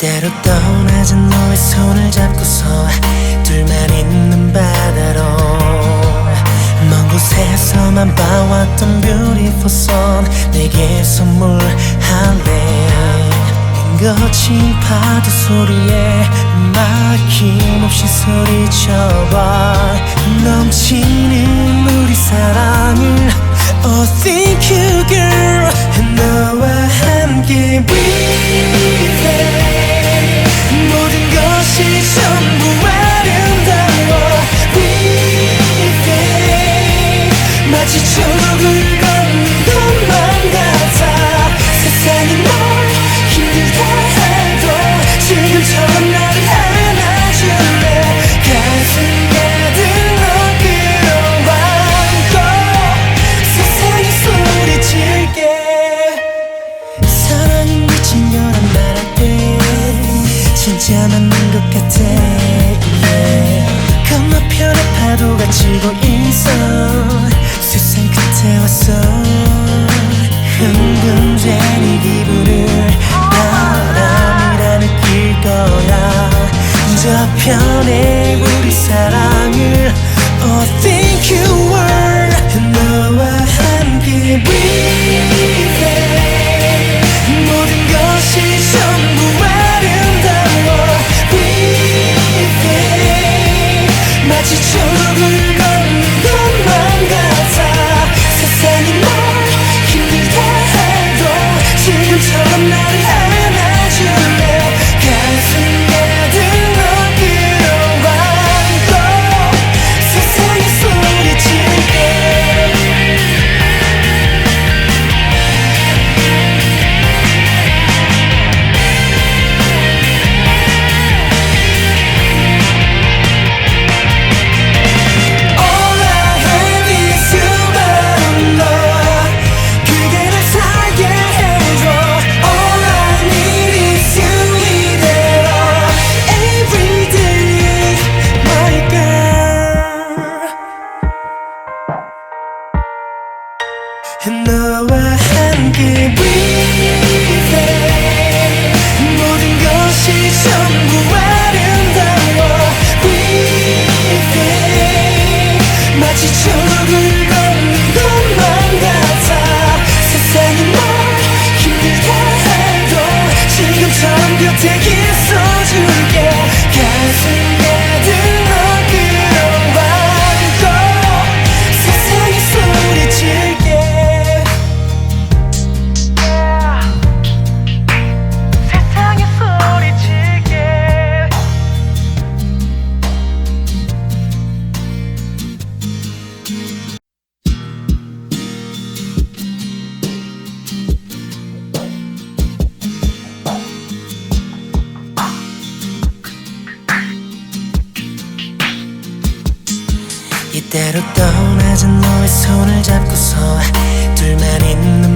떠나진 너의 손을 잡고서 둘만 있는 바다로. 먼 곳에서만 봐왔던 beautiful sun 내게 선물할래. 거친 파도 소리에 막힘없이 소리쳐봐. 넘치는 진짜 맞는 것 같아 yeah. 건너편에 파도가 치고 있어 세상 끝에 왔어. 흥금쟁이 기분을 바람이라 느낄 거야. 저편에 우리 사랑을 Oh thank you world 너와 함께 breathe 너와 함께 breathe 모든 것이 전부 아름다워 breathe 마치 초록을 걷는 것만 같아. 세상이 널 힘들다 해도 지금처럼 곁에 이대로 떠나진 너의 손을 잡고서 둘만 있는